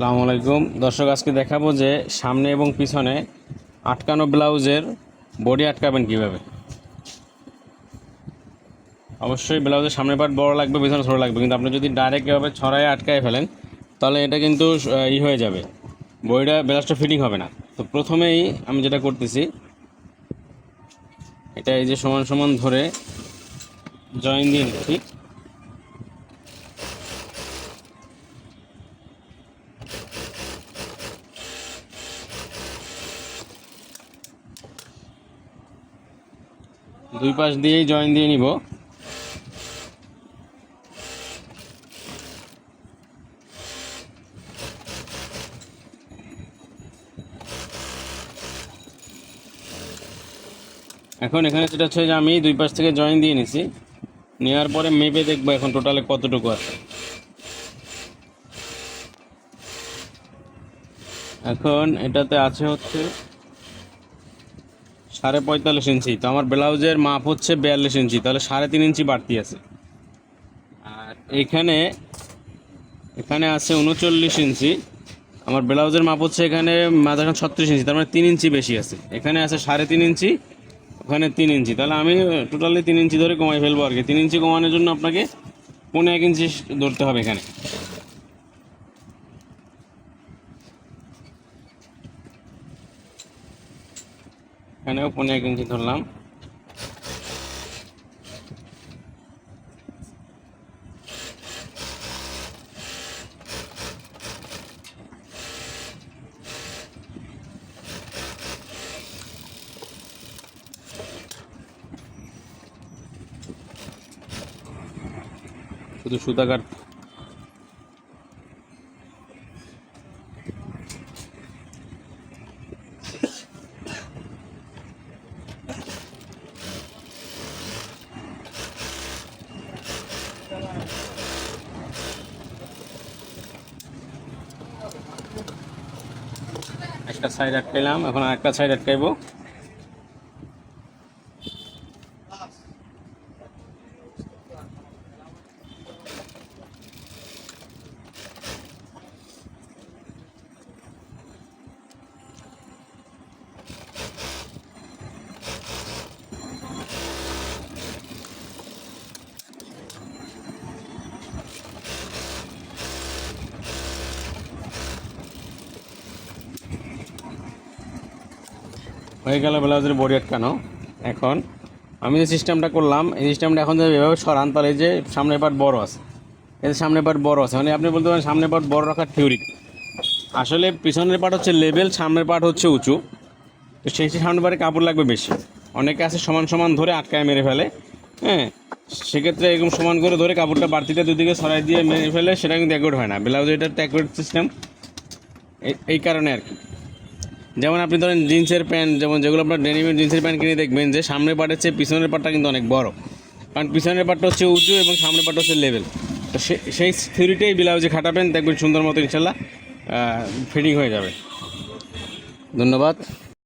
আসসালামু আলাইকুম। দর্শক, আজকে দেখাবো যে সামনে এবং পিছনে আটকানো ব্লাউজের বডি আটকাবেন কীভাবে। অবশ্যই ব্লাউজের সামনের পার্ট বড় লাগবে, পিছনে ছোটো লাগবে, কিন্তু আপনি যদি ডাইরেক্ট এভাবে ছড়ায় আটকায় ফেলেন, তাহলে এটা কিন্তু ই হয়ে যাবে। বডিটা, ব্লাউজটা ফিটিং হবে না। তো প্রথমেই আমি যেটা করতেছি, এটা এই যে সমান সমান ধরে জয়েন দিয়ে নিচ্ছি। দুই পাশ দিয়েই জয়েন দিয়ে নিব। এখন এখানে যেটা হচ্ছে যে আমি দুই পাশ থেকে জয়েন দিয়ে নিছি। নেওয়ার পরে মেপে দেখব এখন টোটালে কতটুকু আছে। এখন এটাতে আছে হচ্ছে সাড়ে পঁয়তাল্লিশ ইঞ্চি। তো আমার ব্লাউজের মাপ হচ্ছে বিয়াল্লিশ ইঞ্চি, তাহলে সাড়ে তিন ইঞ্চি বাড়তি আছে। আর এখানে এখানে আছে উনচল্লিশ ইঞ্চি। আমার ব্লাউজের মাপ হচ্ছে এখানে মাঝাখান ছত্রিশ ইঞ্চি, তার মানে তিন ইঞ্চি বেশি আছে। এখানে আছে সাড়ে তিন ইঞ্চি, ওখানে তিন ইঞ্চি। তাহলে আমি টোটালি তিন ইঞ্চি ধরে কমাই ফেলব আর কি। তিন ইঞ্চি কমানোর জন্য আপনাকে পনেরো এক ইঞ্চি ধরতে হবে এখানে। এখানেও পনেরো এক ইঞ্চি ধরলাম। শুধু সুতা কাট একটা সাইড আটকাইলাম এখন আরেকটা সাইড আটকাইবো। হয়ে গেল ব্লাউজের বডি আটকানো। এখন আমি যে সিস্টেমটা করলাম, এই সিস্টেমটা এখন যদি এভাবে সরান, তাহলে যে সামনের পার্ট বড় আছে। যে সামনের পার্ট বড় আছে মানে আপনি বলতে পারেন সামনের পার্ট বড় রাখার থিওরি আসলে পিছনের পার্ট হচ্ছে লেভেল সামনের পার্ট হচ্ছে উঁচু। তো সেই সামনের পার্টে কাপড় লাগবে বেশি। অনেকে আছে সমান সমান ধরে আটকায় মেরে ফেলে হ্যাঁ? সেক্ষেত্রে এরকম সমান করে ধরে কাপড়টা বাড়তিটা দুদিকে সরাই দিয়ে মেরে ফেলে, সেটা কিন্তু অ্যাকুরেট হয় না। ব্লাউজ এটা অ্যাকুরেট সিস্টেম এই কারণে আর কি। যেমন আপনি ধরেন জিন্সের প্যান্ট, যেমন যেগুলো আপনার ডেনিমের জিন্সের প্যান্ট কিনে দেখবেন, যে সামনের পাটের চেয়ে পিছনের পাটটা কিন্তু অনেক বড়। কারণ পিছনের পাটটা হচ্ছে উঁচু এবং সামনের পাটটা হচ্ছে লেভেল তো সেই থিওরিটাই ব্লাউজে খাটাবেন দেখবেন সুন্দর মতো ইনশাল্লাহ ফিটিং হয়ে যাবে। ধন্যবাদ।